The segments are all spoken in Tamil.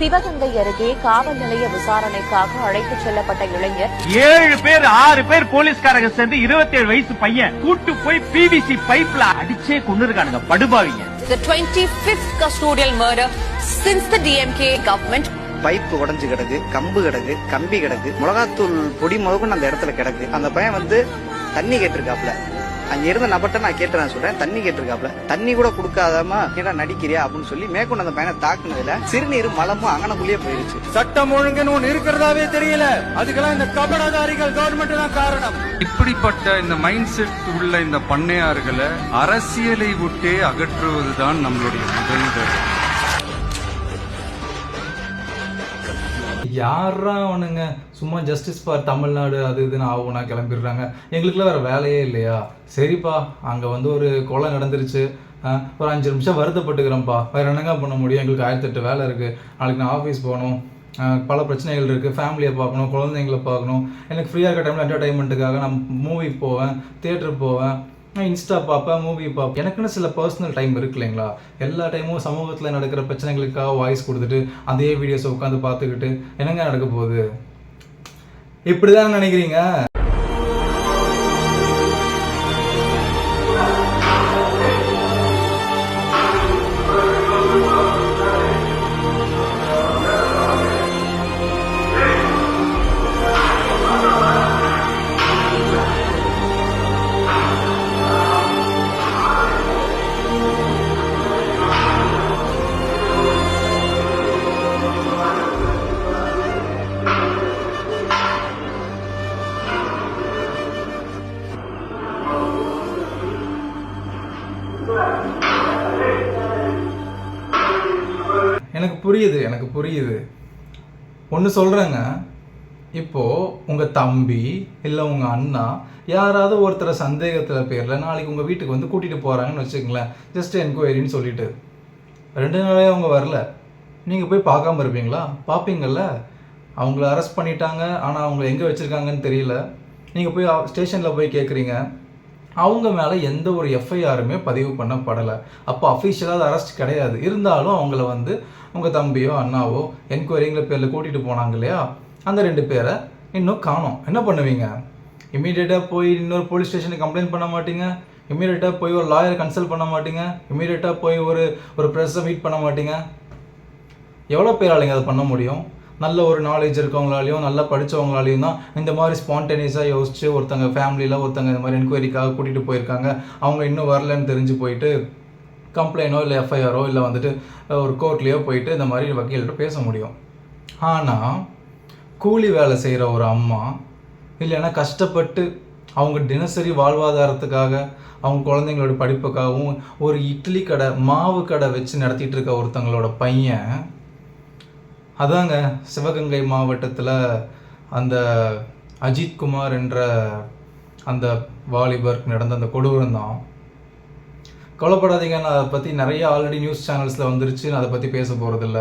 சிவகங்கை அருகே காவல் நிலைய விசாரணைக்காக அழைத்துச் செல்லப்பட்ட இளைஞர் ஏழு பேர் ஆறு பேர் போலீஸ்காரங்க சேர்ந்து 27 வயசு பையன் கூட்டு போய் பிவிசி பைப்ல அடிச்சே கொண்டு இருக்கானுங்க படுபாவிங்க. The 25th custodial murder since the DMK government. Pipe உடைஞ்சு கிடக்கு கம்பு கிடக்கு கம்பி கிடக்கு. மிளகாத்தூள் பொடி முதற்கொண்டு அந்த இடத்துல கிடக்கு. அந்த பையன் வந்து தண்ணி கேட்டிருக்காப்ல அங்க இருந்த நபர்ட்ட நான் கேட்டு நான் சொல்றேன் தண்ணி கேட்டிருக்காப்ல. தண்ணி கூட கொடுக்காதாம கேட்டா நடிக்கிறியா அப்படின்னு சொல்லி மேற்கொண்டு அந்த பையனை தாக்குனதுல சிறுநீர் மலமும் அங்கனக்குள்ளேயே போயிருச்சு. சட்டம் ஒழுங்குன்னு ஒண்ணு இருக்கிறதாவே தெரியல. அதுக்கெல்லாம் இந்த கபடதாரிகள் கவர்மெண்ட் தான் காரணம். இப்படிப்பட்ட இந்த மைண்ட் செட் உள்ள இந்த பண்ணையார்களை அரசியலை விட்டே அகற்றுவதுதான் நம்மளுடைய முதல் யாரா அவனுங்க? சும்மா ஜஸ்டிஸ் ஃபார் தமிழ்நாடு அது இதுன்னு ஆகும்னா கிளம்பிடுறாங்க. எங்களுக்குலாம் வேறு வேலையே இல்லையா? சரிப்பா அங்கே வந்து ஒரு கொலை நடந்துருச்சு. ஒரு அஞ்சு நிமிஷம் வருத்தப்பட்டுக்கிறேன்ப்பா வேறு என்னங்க பண்ண முடியும்? எங்களுக்கு ஆயிரத்தெட்டு வேலை இருக்குது நாளைக்கு நான் ஆஃபீஸ் போகணும். பல பிரச்சனைகள் இருக்குது ஃபேமிலியை பார்க்கணும் குழந்தைங்கள பார்க்கணும். எனக்கு ஃப்ரீயாக இருக்க டைமில் என்டர்டைன்மெண்ட்டுக்காக நான் மூவிக்கு போவேன் தேட்டருக்கு போவேன். நான் இன்ஸ்டா பார்ப்பேன் மூவி பார்ப்பேன். எனக்குன்னு சில பர்சனல் டைம் இருக்கு இல்லைங்களா? எல்லா டைமும் சமூகத்தில் நடக்கிற பிரச்சனைகளுக்காக வாய்ஸ் கொடுத்துட்டு அதே வீடியோஸை உட்காந்து பார்த்துக்கிட்டு என்னங்க நடக்க போகுது? இப்படி தான் நினைக்கிறீங்க? எனக்கு புரியுது எனக்கு புரியுது. ஒன்று சொல்கிறேங்க இப்போது உங்கள் தம்பி இல்லை உங்கள் அண்ணா யாராவது ஒருத்தரை சந்தேகத்தில் பேரில் நாளைக்கு உங்கள் வீட்டுக்கு வந்து கூட்டிகிட்டு போகிறாங்கன்னு வச்சுக்கங்களேன். ஜஸ்ட் என்கொயரின்னு சொல்லிட்டு. ரெண்டு நாளே அவங்க வரல. நீங்கள் போய் பார்க்காம இருப்பீங்களா? பார்ப்பீங்கள்ல அவங்கள அரெஸ்ட் பண்ணிட்டாங்க. ஆனால் அவங்கள எங்கே வச்சுருக்காங்கன்னு தெரியல. நீங்கள் போய் ஸ்டேஷனில் போய் கேட்குறீங்க அவங்க மேலே எந்த ஒரு எஃப்ஐஆருமே பதிவு பண்ணப்படலை. அப்போ அஃபிஷியலாக அரெஸ்ட் கிடையாது. இருந்தாலும் அவங்கள வந்து உங்கள் தம்பியோ அண்ணாவோ என்கொயரிங்கிற பேரில் கூட்டிகிட்டு போனாங்க இல்லையா? அந்த ரெண்டு பேரை இன்னும் காணோம். என்ன பண்ணுவீங்க? இமீடியட்டாக போய் இன்னொரு போலீஸ் ஸ்டேஷனுக்கு கம்ப்ளைண்ட் பண்ண மாட்டீங்க? இமீடியட்டாக போய் ஒரு லாயர் கன்சல்ட் பண்ண மாட்டீங்க? இமீடியட்டாக போய் ஒரு ஒரு ப்ரெஸ்ஸை மீட் பண்ண மாட்டீங்க? எவ்வளோ பேராலைங்க அதை பண்ண முடியும்? நல்ல ஒரு நாலேஜ் இருக்கவங்களாலையும் நல்லா படித்தவங்களாலையும் தான் இந்த மாதிரி ஸ்பான்டேனியஸாக யோசிச்சு ஒருத்தங்க ஃபேமிலியில் ஒருத்தங்க இந்த மாதிரி என்கொயரிக்காக கூட்டிகிட்டு போயிருக்காங்க. அவங்க இன்னும் வரலன்னு தெரிஞ்சு போயிட்டு கம்ப்ளைனோ இல்லை எஃப்ஐஆரோ இல்லை வந்துட்டு ஒரு கோர்ட்லேயோ போயிட்டு இந்த மாதிரி வக்கீல்கிட்ட பேச முடியும். ஆனால் கூலி வேலை செய்கிற ஒரு அம்மா இல்லைன்னா கஷ்டப்பட்டு அவங்க தினசரி வாழ்வாதாரத்துக்காக அவங்க குழந்தைங்களோட படிப்புக்காகவும் ஒரு இட்லி கடை மாவு கடை வச்சு நடத்திட்டு இருக்க ஒருத்தங்களோட பையன் அதாங்க சிவகங்கை மாவட்டத்தில் அந்த அஜித்குமார் என்ற அந்த வாலிபருக்கு நடந்த அந்த கொடூரம் தான். கவலைப்படாதீங்க நான் அதை பற்றி நிறைய ஆல்ரெடி நியூஸ் சேனல்ஸில் வந்துருச்சு நான் அதை பற்றி பேச போகிறதில்ல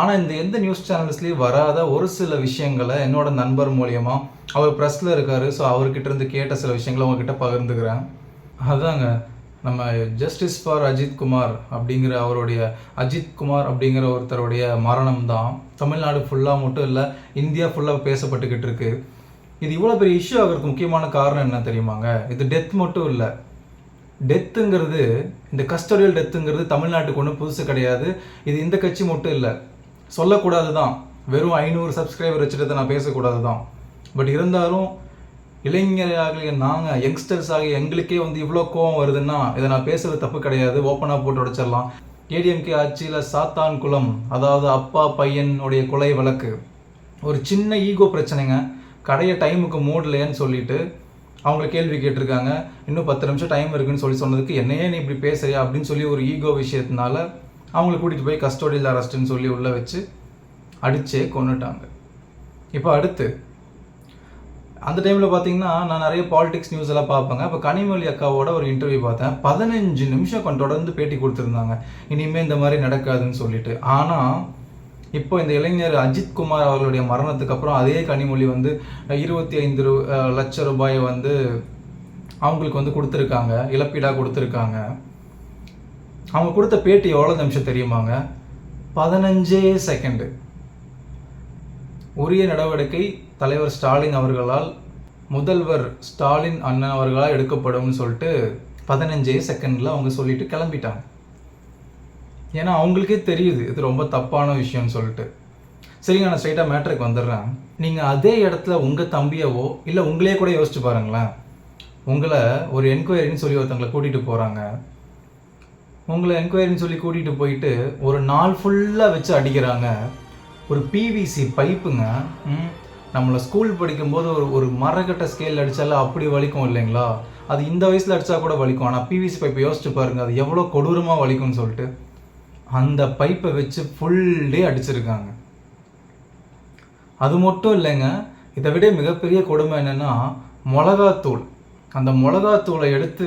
ஆனால் இந்த எந்த நியூஸ் சேனல்ஸ்லேயும் வராத ஒரு சில விஷயங்களை என்னோட நண்பர் மூலியமாக அவர் ப்ரெஸ்ஸில் இருக்கார் ஸோ அவர்கிட்ட இருந்து கேட்ட சில விஷயங்களை உங்ககிட்ட பகிர்ந்துக்கிறேன். அதாங்க நம்ம ஜஸ்டிஸ் ஃபார் அஜித் குமார் அப்படிங்கிற அவருடைய அஜித் குமார் அப்படிங்கிற ஒருத்தருடைய மரணம் தான். தமிழ்நாடு ஃபுல்லாக மட்டும் இல்லை இந்தியா ஃபுல்லாக பேசப்பட்டுக்கிட்டு இருக்கு. இது இவ்வளோ பெரிய இஷ்யூ ஆகிறதுக்கு முக்கியமான காரணம் என்ன தெரியுமாங்க? இது டெத் மட்டும் இல்லை. டெத்துங்கிறது இந்த கஸ்டோடியல் டெத்துங்கிறது தமிழ்நாட்டுக்கு ஒன்றும் புதுசு கிடையாது. இது இந்த கட்சி மட்டும் இல்லை. சொல்லக்கூடாது தான் வெறும் ஐநூறு சப்ஸ்கிரைபர் வச்சுட்டு நான் பேசக்கூடாது தான் பட் இருந்தாலும் இளைஞராகிய நாங்கள் யங்ஸ்டர்ஸ் ஆகிய எங்களுக்கே வந்து இவ்வளோ கோவம் வருதுன்னா இதை நான் பேசுகிறது தப்பு கிடையாது ஓப்பனாக போட்டு உடைச்சிடலாம் ஏடிஎம்கே ஆட்சியில் சாத்தான் குளம் அதாவது அப்பா பையனுடைய கொலை வழக்கு. ஒரு சின்ன ஈகோ பிரச்சனைங்க. கடையை டைமுக்கு மூடலையேன்னு சொல்லிட்டு அவங்கள கேள்வி கேட்டிருக்காங்க. இன்னும் பத்து நிமிஷம் டைம் இருக்குன்னு சொல்லி சொன்னதுக்கு என்னையே நீ இப்படி பேசுறியா அப்படின்னு சொல்லி ஒரு ஈகோ விஷயத்தினால அவங்கள கூட்டிகிட்டு போய் கஸ்டோடியில் அரெஸ்ட்டுன்னு சொல்லி உள்ளே வச்சு அடித்தே கொண்டுட்டாங்க இப்போ அடுத்து அந்த டைமில் பார்த்தீங்கன்னா நான் நிறைய பாலிடிக்ஸ் நியூஸ் எல்லாம் பார்ப்பேங்க. அப்போ கனிமொழி அக்காவோட ஒரு இன்டர்வியூ பார்த்தேன். பதினஞ்சு நிமிஷம் கொண்டு தொடர்ந்து பேட்டி கொடுத்துருந்தாங்க. இனிமேல் இந்த மாதிரி நடக்காதுன்னு சொல்லிட்டு. ஆனால் இப்போ இந்த இளைஞர் அஜித் குமார் அவர்களுடைய மரணத்துக்கு அப்புறம் அதே கனிமொழி வந்து இருபத்தி ஐந்து ரூ லட்ச லட்சம் ரூபாயை வந்து அவங்களுக்கு வந்து கொடுத்துருக்காங்க. இழப்பீடாக கொடுத்துருக்காங்க. அவங்க கொடுத்த பேட்டி எவ்வளோ நிமிஷம் தெரியுமாங்க? பதினஞ்சே செகண்டு உரிய நடவடிக்கை தலைவர் ஸ்டாலின் அவர்களால் முதல்வர் ஸ்டாலின் அண்ணன் அவர்களால் எடுக்கப்படும்னு சொல்லிட்டு பதினஞ்சே செகண்டில் அவங்க சொல்லிட்டு கிளம்பிட்டாங்க. ஏன்னா அவங்களுக்கே தெரியுது இது ரொம்ப தப்பான விஷயம்னு சொல்லிட்டு. சரிங்க நான் ஸ்ட்ரைட்டாக மேட்ருக்கு வந்துடுறேன். நீங்கள் அதே இடத்துல உங்கள் தம்பியவோ இல்லை உங்களே கூட யோசிச்சு பாருங்களேன். உங்களை ஒரு என்கொயரின்னு சொல்லி ஒருத்தங்களை கூட்டிகிட்டு போகிறாங்க உங்களை என்கொயரின்னு சொல்லி கூட்டிகிட்டு போயிட்டு ஒரு நாள் ஃபுல்லாக வச்சு அடிக்கிறாங்க. ஒரு பிவிசி பைப்புங்க நம்மளை ஸ்கூல் படிக்கும்போது ஒரு ஒரு மரக்கட்டை ஸ்கேல் அடித்தாலும் அப்படி வலிக்கும் இல்லைங்களா? அது இந்த வயசில் அடித்தா கூட வலிக்கும். ஆனால் பிவிசி பைப்பை யோசிச்சு பாருங்கள் அது எவ்வளோ கொடூரமாக வலிக்கும்னு சொல்லிட்டு. அந்த பைப்பை வச்சு ஃபுல் டே அடிச்சிருக்காங்க. அது மட்டும் இல்லைங்க இதை விட மிகப்பெரிய கொடுமை என்னென்னா மிளகாத்தூள். அந்த மிளகாத்தூளை எடுத்து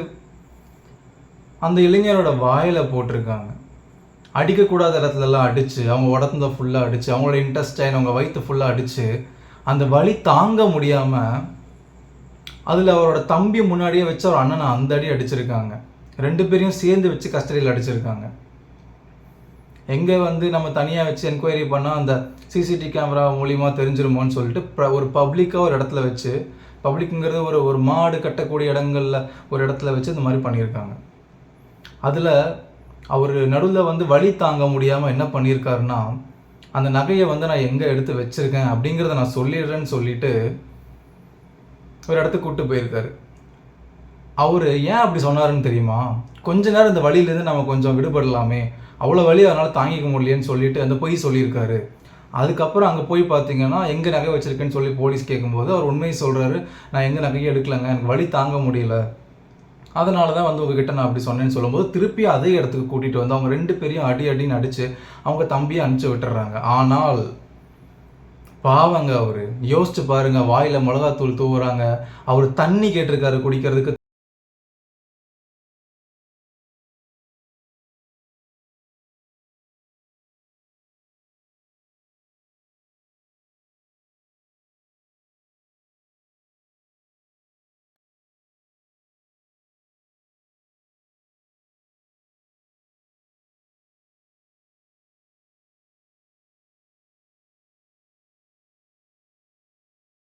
அந்த இளைஞரோட வாயில் போட்டிருக்காங்க. அடிக்கக்கூடாத இடத்துலலாம் அடித்து அவங்க உடம்புல ஃபுல்லாக அடித்து அவங்களோட இன்டெஸ்டைன் அவங்க வயிற்று ஃபுல்லாக அடித்து அந்த வலி தாங்க முடியாமல் அதில் அவரோட தம்பி முன்னாடியே வச்சு அவர் அண்ணனை அந்த அடி அடிச்சிருக்காங்க. ரெண்டு பேரையும் சேர்ந்து வச்சு கஸ்டடியில் அடிச்சிருக்காங்க. எங்கே வந்து நம்ம தனியாக வச்சு என்கொயரி பண்ணால் அந்த சிசிடி கேமரா மூலியமாக தெரிஞ்சிருமோன்னு சொல்லிட்டு ப- ஒரு பப்ளிக்காக ஒரு இடத்துல வச்சு பப்ளிக்குங்கிறது ஒரு ஒரு மாடு கட்டக்கூடிய இடங்களில் ஒரு இடத்துல வச்சு இந்த மாதிரி பண்ணியிருக்காங்க. அதில் அவர் நடுவில் வந்து வழி தாங்க முடியாமல் என்ன பண்ணியிருக்காருன்னா அந்த நகையை வந்து நான் எங்கே எடுத்து வச்சிருக்கேன் அப்படிங்கிறத நான் சொல்லிடுறேன்னு சொல்லிட்டு ஒரு இடத்துக்கு கூப்பிட்டு போயிருக்காரு. அவர் ஏன் அப்படி சொன்னாருன்னு தெரியுமா? கொஞ்ச நேரம் இந்த வழியிலேருந்து நம்ம கொஞ்சம் விடுபடலாமே. அவ்வளோ வழி அதனால் தாங்கிக்க முடியலையேன்னு சொல்லிட்டு அந்த பொய் சொல்லியிருக்காரு. அதுக்கப்புறம் அங்கே போய் பார்த்தீங்கன்னா எங்கே நகை வச்சுருக்கேன்னு சொல்லி போலீஸ் கேட்கும்போது அவர் உண்மையை சொல்கிறாரு நான் எங்கே நகையை எடுக்கலங்க எனக்கு வழி தாங்க முடியல. அதனால தான் வந்து உங்ககிட்ட நான் அப்படி சொன்னேன்னு சொல்லும்போது திருப்பி அதே இடத்துக்கு கூட்டிகிட்டு வந்து அவங்க ரெண்டு பேரையும் அடி அடின்னு அடித்து அவங்க தம்பியை அனுப்பிச்சு விட்டுறாங்க. ஆனால் பாவங்க அவரு. யோசிச்சு பாருங்க வாயில மிளகாத்தூள் தூவுறாங்க. அவர் தண்ணி கேட்டிருக்காரு குடிக்கிறதுக்கு.